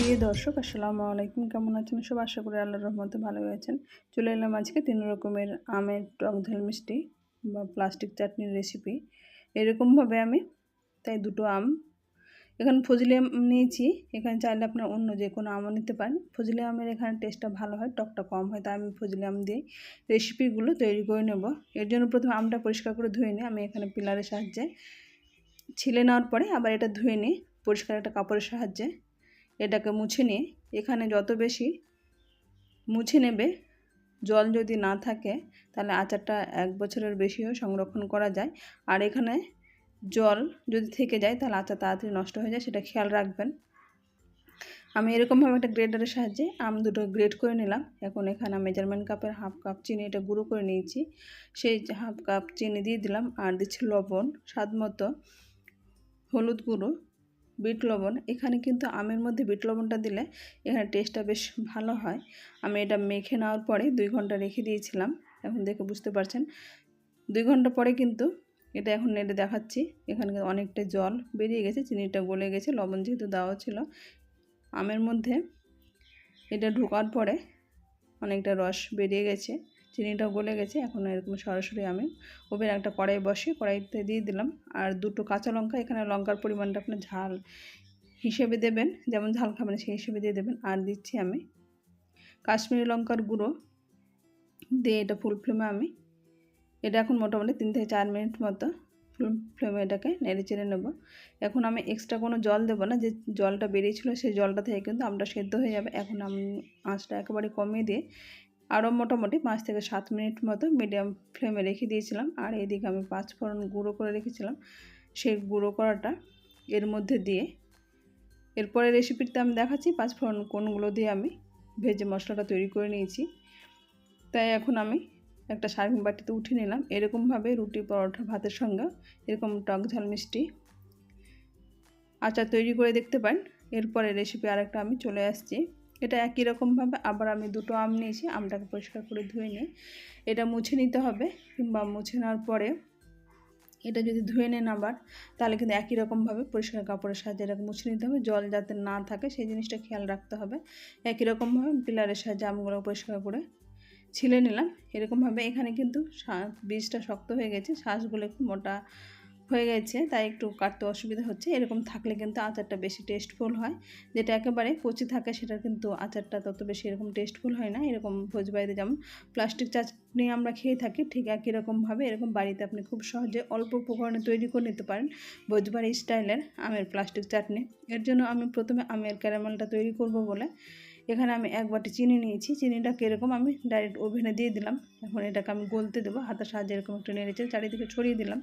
প্রিয় দর্শক, আসসালামু আলাইকুম। কেমন আছেন সব? আশা করি আল্লাহর রহমতে ভালো আছেন। চলে এলাম আজকে তিন রকমের আমের টক ঝাল মিষ্টি বা প্লাস্টিক চাটনির রেসিপি এরকমভাবে আমি তাই দুটো আম। এখানে ফজলি আম নিয়েছি। এখানে চাইলে আপনার অন্য যে কোনো আমও নিতে পারেন। ফজলি আমের এখানে টেস্টটা ভালো হয়, টকটা কম হয়, তাই আমি ফজলি আম দিয়ে রেসিপিগুলো তৈরি করে নেব। এর জন্য প্রথমে আমটা পরিষ্কার করে ধুয়ে নিই। আমি এখানে পিলারের সাহায্যে ছিলে নেওয়ার পরে আবার এটা ধুয়ে নিই। পরিষ্কার একটা কাপড়ের সাহায্যে। এটাকে মুছে নিয়ে এখানে যত বেশি মুছে নেবে, জল যদি না থাকে, তাহলে আচারটা এক বছরের বেশিও সংরক্ষণ করা যায়। আর এখানে জল যদি থেকে যায়, তাহলে আচার তাড়াতাড়ি নষ্ট হয়ে যায়, সেটা খেয়াল রাখবেন। আমি এরকমভাবে একটা গ্রেডারের সাহায্যে আম দুটো গ্রেড করে নিলাম। এখন এখানে মেজারমেন্ট কাপের হাফ কাপ চিনি এটা গুঁড়ো করে নিয়েছি। সেই হাফ কাপ চিনি দিয়ে দিলাম, আর দিচ্ছি লবণ। স্বাদ মতো হলুদ গুঁড়ো। বিট লবণ। এখানে কিন্তু আমের মধ্যে বিট লবণটা দিলে এখানে টেস্টটা বেশ ভালো হয়। আমি এটা মেখে নেওয়ার পরে দুই ঘণ্টা রেখে দিয়েছিলাম। এখন দেখে বুঝতে পারছেন। দুই ঘণ্টা পরে কিন্তু এটা এখন নেড়ে দেখাচ্ছি। এখানে অনেকটা জল বেরিয়ে গেছে, চিনিটা গলে গেছে, লবণ যেহেতু দেওয়া ছিল। আমের মধ্যে এটা ঢোকার পরে অনেকটা রস বেরিয়ে গেছে। চিনিটা গলে গেছে, এখন এরকম সরাসরি আমি ওভেন একটা কড়াই বসে কড়াইতে দিয়ে দিলাম। আর দুটো কাঁচা লঙ্কা, এখানে লঙ্কার পরিমাণটা আপনার ঝাল হিসেবে দেবেন, যেমন ঝাল খাবেন সেই হিসেবে দিয়ে দেবেন। আর দিচ্ছি আমি কাশ্মীরি লঙ্কার গুঁড়ো, দিয়ে এটা ফুল ফ্লেমে আমি, এটা এখন মোটামুটি তিন থেকে চার মিনিট মতো ফুল ফ্লেমে এটাকে নেড়ে চেড়ে নেব। এখন আমি এক্সট্রা কোনো জল দেবো না, যে জলটা বেরিয়েছিলো সেই জলটা থেকে কিন্তু আমরা সেদ্ধ হয়ে যাবে। এখন আমি আঁচটা একেবারে কমিয়ে দিয়ে আরও মোটামুটি পাঁচ থেকে সাত মিনিট মতো মিডিয়াম ফ্লেমে রেখে দিয়েছিলাম। আর এদিকে আমি পাঁচ ফোড়ন গুঁড়ো করে রেখেছিলাম। সেই গুঁড়ো করাটা এর মধ্যে দিয়ে এরপরে রেসিপিতে আমি দেখাচ্ছি পাঁচ ফোড়ন কোনগুলো দিয়ে আমি ভেজে মশলাটা তৈরি করে নিয়েছি। তাই এখন আমি একটা সার্ভিং বাটিতে উঠে নিলাম। এরকমভাবে রুটি, পরোটা, ভাতের সঙ্গে এরকম টক ঝাল মিষ্টি আচার তৈরি করে দেখতে পারেন। এরপরে রেসিপি আরেকটা আমি চলে আসছি। এটা একই রকমভাবে আবার আমি দুটো আম নিয়েছি, আমটাকে পরিষ্কার করে ধুয়ে নিই। এটা মুছে নিতে হবে, কিংবা মুছে নেওয়ার পরে এটা যদি ধুয়ে নেন আবার, তাহলে কিন্তু একই রকমভাবে পরিষ্কার কাপড়ের সাহায্যে এরকম মুছে নিতে হবে। জল যাতে না থাকে, সেই জিনিসটা খেয়াল রাখতে হবে। একই রকমভাবে পিলারের সাহায্যে আমগুলো পরিষ্কার করে ছিলে নিলাম। এরকমভাবে এখানে কিন্তু বীজটা শক্ত হয়ে গেছে, শ্বাসগুলো একটু মোটা হয়ে গেছে, তাই একটু কাটতে অসুবিধা হচ্ছে। এরকম থাকলে কিন্তু আচারটা বেশি টেস্টফুল হয়। যেটা একেবারে কচি থাকে সেটা কিন্তু আচারটা তত বেশি এরকম টেস্টফুল হয় না। এরকম ভোজবাড়িতে যেমন প্লাস্টিক চাটনি আমরা খেয়ে থাকি, ঠিক একই রকমভাবে এরকম বাড়িতে আপনি খুব সহজে অল্প উপকরণে তৈরি করে নিতে পারেন ভোজবাড়ি স্টাইলের আমের প্লাস্টিক চাটনি। এর জন্য আমি প্রথমে আমের ক্যারামেলটা তৈরি করব বলে এখানে আমি এক বাটি চিনি নিয়েছি। চিনিটা কীরকম আমি ডাইরেক্ট ওভেনে দিয়ে দিলাম। এখন এটাকে আমি গলতে দেবো। হাতের সাহায্যে এরকম একটু নেড়েছে চারিদিকে ছড়িয়ে দিলাম।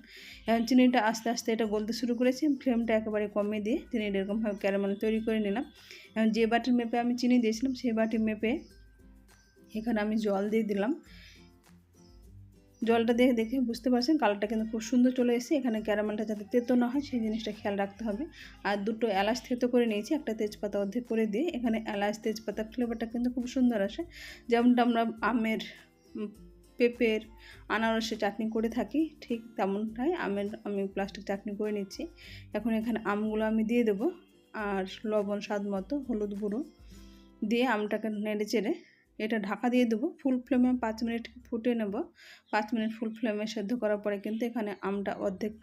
এখন চিনিটা আস্তে আস্তে এটা গলতে শুরু করেছি। ফ্লেমটা একেবারে কমে দিয়ে চিনিটা এরকমভাবে ক্যারামেল তৈরি করে নিলাম। এখন যে বাটির মেপে আমি চিনি দিয়েছিলাম, সেই বাটির মেপে এখানে আমি জল দিয়ে দিলাম। জলটা দেখে দেখে বুঝতে পারছেন কালারটা কিন্তু খুব সুন্দর চলে এসেছে। এখানে ক্যারামেলটা যাতে তেতো না হয়, সেই জিনিসটা খেয়াল রাখতে হবে। আর দুটো এলাচ থেতো করে নিয়েছি, একটা তেজপাতা অর্ধেক করে দিয়ে। এখানে এলাচ, তেজপাতা ফ্লেভারটা কিন্তু খুব সুন্দর আসে। যেমনটা আমরা আমের পেঁপের আনারসে চাটনি করে থাকি, ঠিক তেমনটাই আমের, আমি প্লাস্টিক চাটনি করে নিচ্ছি। এখন এখানে আমগুলো আমি দিয়ে দেবো। আর লবণ স্বাদ মতো হলুদ গুঁড়ো দিয়ে আমটাকে নেড়ে চেড়ে এটা ঢাকা দিয়ে দেবো। ফুল ফ্লেমে পাঁচ মিনিট ফুটে নেব। পাঁচ মিনিট ফুল ফ্লেমে সেদ্ধ করার পরে কিন্তু এখানে আমটা অর্ধেক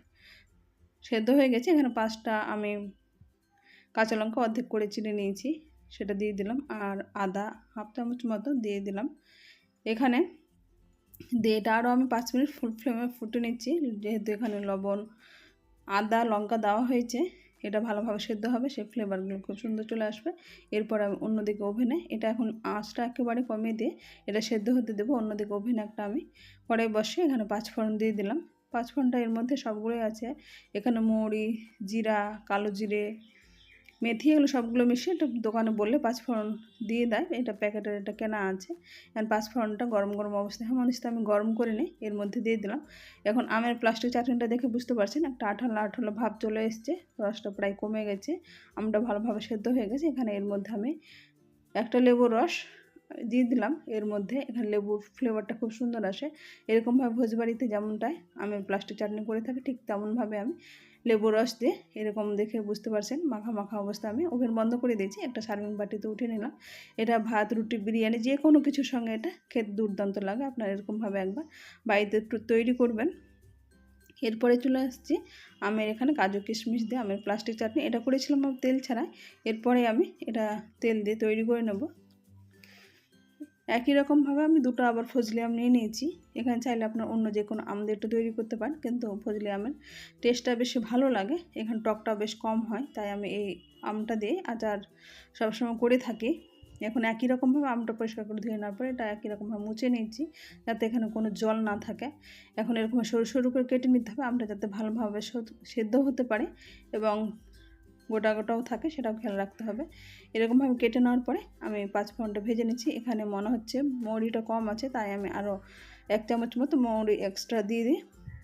সেদ্ধ হয়ে গেছে। এখানে পাঁচটা আমি কাঁচা লঙ্কা অর্ধেক করে চিনে নিয়েছি, সেটা দিয়ে দিলাম। আর আদা হাফ চামচ মতো দিয়ে দিলাম। এখানে দিয়ে এটা আরও আমি পাঁচ মিনিট ফুল ফ্লেমে ফুটে নিচ্ছি। যেহেতু এখানে লবণ, আদা, লঙ্কা দেওয়া হয়েছে এটা ভালোভাবে সেদ্ধ হবে, সেই ফ্লেভারগুলো খুব সুন্দর চলে আসবে। এরপর আমি অন্যদিকে ওভেনে, এটা এখন আঁচটা একেবারে কমিয়ে দিয়ে এটা সেদ্ধ হতে দেবো, অন্যদিকে ওভেনে একটা আমি পরে বসে এখানে পাঁচফোড়ন দিয়ে দিলাম। পাঁচফোড়নটা এর মধ্যে সবগুলোই আছে, এখানে মৌরি, জিরা, কালো জিরে মেথি এগুলো সবগুলো মিশিয়ে এটা দোকানে বললে পাঁচফোড়ন দিয়ে দেয়। এটা প্যাকেটের এটা কেনা আছে। এখন পাঁচফোড়নটা গরম গরম অবস্থায়। হেমনিস্তা আমি গরম করে নিই, এর মধ্যে দিয়ে দিলাম। এখন আমের প্লাস্টিক চাটনিটা দেখে বুঝতে পারছেন, একটা আঠালো আঠালো ভাব চলে এসছে। রসটা প্রায় কমে গেছে। আমটা ভালোভাবে সেদ্ধ হয়ে গেছে। এখানে এর মধ্যে আমি একটা লেবুর রস দিয়ে দিলাম। এর মধ্যে এখানে লেবুর ফ্লেভারটা খুব সুন্দর আসে। এরকমভাবে ভোজবাড়িতে যেমনটায় আমি প্লাস্টিক চাটনি করে থাকি, ঠিক তেমনভাবে আমি লেবু রস দিয়ে এরকম দেখে বুঝতে পারছেন, মাখা মাখা অবস্থা আমি। ওভেন বন্ধ করে দিয়েছি, একটা সার্ভিং বাটিতে উঠে নিলাম। এটা ভাত, রুটি, বিরিয়ানি, যে কোনো কিছুর সঙ্গে এটা খেতে দুর্দান্ত লাগে। আপনারা এরকমভাবে একবার বাড়িতে একটু তৈরি করবেন। এরপরে চলে আসছি আমের এখানে কাজু কিশমিশ দিয়ে আমের প্লাস্টিক চাটনি। এটা করেছিলাম তেল ছাড়া এরপরে আমি এটা তেল দিয়ে তৈরি করে নেব। একই রকমভাবে আমি দুটো আবার ফজলি আম নিয়ে নিয়েছি। এখানে চাইলে আপনার অন্য যে কোনো আম দিয়ে একটু তৈরি করতে পারেন, কিন্তু ফজলি আমের টেস্টটা বেশি ভালো লাগে। এখানে টকটা বেশ কম হয়, তাই আমি এই আমটা দিয়ে আচার সবসময় করে থাকি। এখন একই রকমভাবে আমটা পরিষ্কার করে ধুয়ে নেওয়ার পরে এটা একই রকমভাবে মুছে নিয়েছি, যাতে এখানে কোনো জল না থাকে। এখন এরকম সরু সরু করে কেটে নিতে হবে, আমটা যাতে ভালোভাবে সেদ্ধ হতে পারে এবং গোটা গোটাও থাকে, সেটাও খেয়াল রাখতে হবে। এরকমভাবে কেটে নেওয়ার পরে আমি পাঁচ ফোনটা ভেজে নিচ্ছি। এখানে মনে হচ্ছে মৌরিটা কম আছে, তাই আমি আরও এক চামচ মতো মৌরি এক্সট্রা দিয়ে দিই।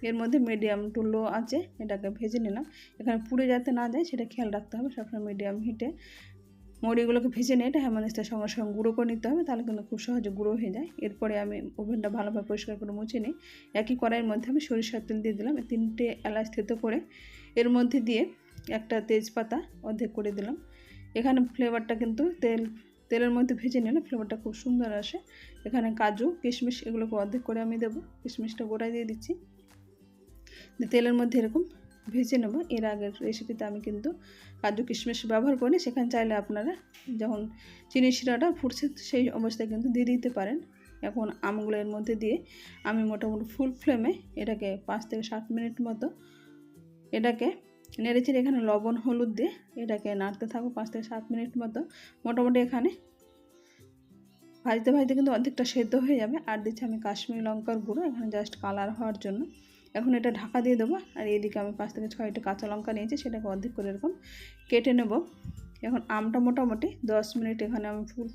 এর মধ্যে মিডিয়াম টু লো আছে, এটাকে ভেজে নিলাম। এখানে পুড়ে যাতে না যায়, সেটা খেয়াল রাখতে হবে। সবসময় মিডিয়াম হিটে মরিগুলোকে ভেজে নিয়ে এটা হেমানিস্তার সঙ্গে সঙ্গে গুঁড়ো করে নিতে হবে, তাহলে কিন্তু খুব সহজে গুঁড়ো হয়ে যায়। এরপরে আমি ওভেনটা ভালোভাবে পরিষ্কার করে মুছে নিই। একই কড়াইয়ের মধ্যে আমি সরিষার তেল দিয়ে দিলাম তিনটে এলাচ থেতো করে। এর মধ্যে দিয়ে একটা তেজপাতা অর্ধেক করে দিলাম। এখানে ফ্লেভারটা কিন্তু তেল, তেলের মধ্যে ভেজে নিলে ফ্লেভারটা খুব সুন্দর আসে। এখানে কাজু, কিশমিশ এগুলোকে অর্ধেক করে আমি দেবো। কিশমিশটা গোটাই দিয়ে দিচ্ছি। তেলের মধ্যে এরকম ভেজে নেব। এর আগের রেসিপিতে আমি কিন্তু কাজু, কিশমিশ ব্যবহার করি সেখানে চাইলে আপনারা যখন চিনি শিরাটা ফুটছে সেই অবস্থায় কিন্তু দিয়ে দিতে পারেন। এখন আমগুলো এর মধ্যে দিয়ে আমি মোটামুটি ফুল ফ্লেমে এটাকে পাঁচ থেকে সাত মিনিট মতো এটাকে নেড়েচেড়ে এখানে লবণ, হলুদ দিয়ে এটাকে নাড়তে থাকব পাঁচ থেকে সাত মিনিট মতো। মোটামুটি এখানে ভাজতে ভাজতে কিন্তু অর্ধেকটা সেদ্ধ হয়ে যাবে। আর দিচ্ছি আমি কাশ্মীরি লঙ্কার গুঁড়ো, এখানে জাস্ট কালার হওয়ার জন্য। এখন এটা ঢাকা দিয়ে দেবো, আর এদিকে আমি পাঁচ থেকে ছয়টা কাঁচা লঙ্কা নিয়েছি, সেটাকে অর্ধেক করে এরকম কেটে নেব। এখন আমটা মোটামুটি দশ মিনিট এখানে আমি ফুল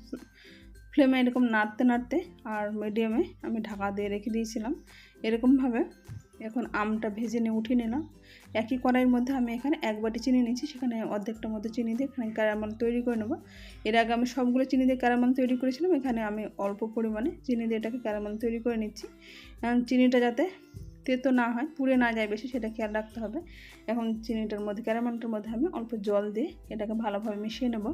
ফ্লেমে এরকম নাড়তে নাড়তে, আর মিডিয়ামে আমি ঢাকা দিয়ে রেখে দিয়েছিলাম। এরকমভাবে এখন আমটা ভেজে নিয়ে উঠিয়ে নিলাম। একই কড়াইয়ের মধ্যে আমি এখানে এক বাটি চিনি নিয়েছি, সেখানে অর্ধেকটা মধ্যে চিনি দিয়ে এখানে ক্যারামেল তৈরি করে নেব। এর আগে আমি সবগুলো চিনি দিয়ে ক্যারামেল তৈরি করেছিলাম, এখানে আমি অল্প পরিমাণে চিনি দিয়ে এটাকে ক্যারামেল তৈরি করে নিচ্ছি। চিনিটা যাতে তেতো না হয়, পুড়ে না যায় বেশি, সেটা খেয়াল রাখতে হবে। এখন চিনিটার মধ্যে, ক্যারামেলটার মধ্যে আমি অল্প জল দিয়ে এটাকে ভালোভাবে মিশিয়ে নেব।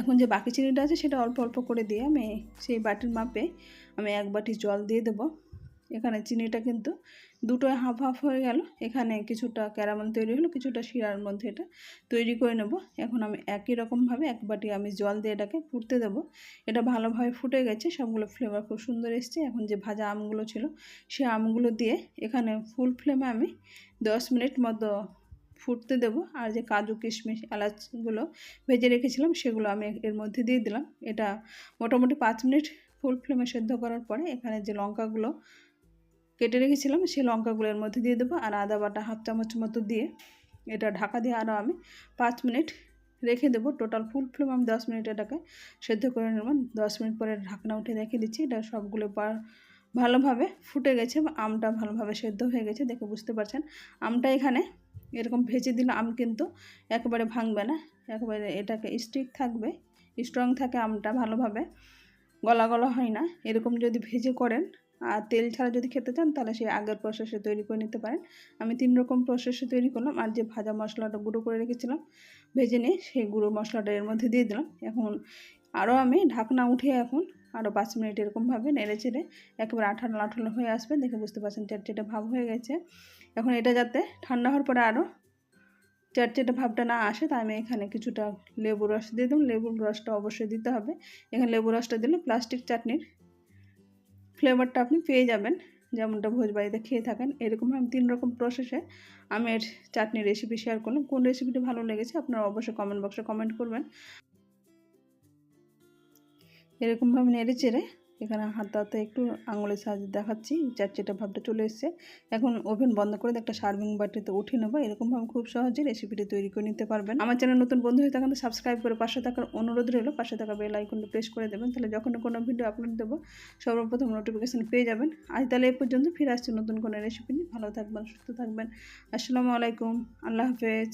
এখন যে বাকি চিনিটা আছে, সেটা অল্প অল্প করে দিয়ে আমি সেই বাটির মাপে আমি এক বাটি জল দিয়ে দেবো। এখানে চিনিটা কিন্তু দুটো হাফ হাফ হয়ে গেল। এখানে কিছুটা ক্যারামেল তৈরি হলো, কিছুটা শিরার মধ্যে এটা তৈরি করে নেব। এখন আমি একই রকমভাবে এক বাটি আমি জল দিয়ে এটাকে ফুটতে দেবো। এটা ভালোভাবে ফুটে গেছে, সবগুলো ফ্লেভার খুব সুন্দর এসছে। এখন যে ভাজা আমগুলো ছিল, সে আমগুলো দিয়ে এখানে ফুল ফ্লেমে আমি দশ মিনিট মতো ফুটতে দেবো। আর যে কাজু কিশমিশ এলাচগুলো ভেজে রেখেছিলাম, সেগুলো আমি এর মধ্যে দিয়ে দিলাম। এটা মোটামুটি পাঁচ মিনিট ফুল ফ্লেমে সেদ্ধ করার পরে এখানে যে লঙ্কাগুলো কেটে রেখেছিলাম, সেই লঙ্কাগুলো এর মধ্যে দিয়ে দেবো আর আদা বাটা হাফ চামচ মতো দিয়ে এটা ঢাকা দিয়ে আরও আমি পাঁচ মিনিট রেখে দেবো। টোটাল ফুল ফ্লেম আমি দশ মিনিট এটাকে সেদ্ধ করে নেব। দশ মিনিট পরে ঢাকনা উঠে রেখে দিচ্ছি, এটা সবগুলো পর ভালোভাবে ফুটে গেছে আমটা ভালোভাবে সেদ্ধ হয়ে গেছে, দেখে বুঝতে পারছেন। আমটা এখানে এরকম ভেজে দিলে আম কিন্তু একেবারে ভাঙবে না, একেবারে এটাকে স্টিক থাকবে স্ট্রং থাকে আমটা ভালোভাবে, গলা গলা হয় না। এরকম যদি ভেজে করেন আর তেল ছাড়া যদি খেতে চান, তাহলে সেই আগের প্রসেসে তৈরি করে নিতে পারেন। আমি তিন রকম প্রসেসে তৈরি করলাম। আর যে ভাজা মশলাটা গুঁড়ো করে রেখেছিলাম, ভেজে নিয়ে সেই গুঁড়ো মশলাটা এর মধ্যে দিয়ে দিলাম। এখন আরও আমি ঢাকনা উঠিয়ে এখন আরও পাঁচ মিনিট এরকমভাবে নেড়ে চেড়ে একেবারে আঠালো আঠালো হয়ে আসবে। দেখে বুঝতে পারছেন চারটেটা ভাব হয়ে গেছে। এখন এটা যাতে ঠান্ডা হওয়ার পরে আরও চারটেটা ভাবটা না আসে, তাই আমি এখানে কিছুটা লেবু রস দিয়ে দিলাম লেবুর রসটা অবশ্যই দিতে হবে। এখানে লেবু রসটা দিলে প্লাস্টিক চাটনির ফ্লেভারটা আপনি পেয়ে যাবেন। যেমনটা ভোজবাড়িতে খেয়ে থাকেন, এরকম আমি তিন রকম প্রসেসে আমের চাটনি রেসিপি শেয়ার করলাম। কোন রেসিপিটি ভালো লেগেছে আপনারা অবশ্যই কমেন্ট বক্সে কমেন্ট করবেন। এরকমভাবে নেড়ে চেড়ে এখানে হাত হাতে একটু আঙুলের সাহায্যে দেখাচ্ছি, চারচেটা ভাবটা চলে এসছে। এখন ওভেন বন্ধ করে একটা সার্ভিং বাটিতে উঠে নেব। এরকমভাবে খুব সহজে রেসিপিটি তৈরি করে নিতে পারবেন। আমার চ্যানেল নতুন বন্ধু হয়ে থাকেন সাবস্ক্রাইব করে পাশে থাকার অনুরোধ রইল। পাশে থাকা বেল আইকনটা প্রেস করে দেবেন, তাহলে যখন কোনো ভিডিও আপলোড দেবো, সর্বপ্রথম নোটিফিকেশান পেয়ে যাবেন। আজ তাহলে এ পর্যন্ত ফিরে আসছে নতুন কোনো রেসিপি নিয়ে। ভালো থাকবেন, সুস্থ থাকবেন। আসসালামু আলাইকুম, আল্লাহ হাফেজ।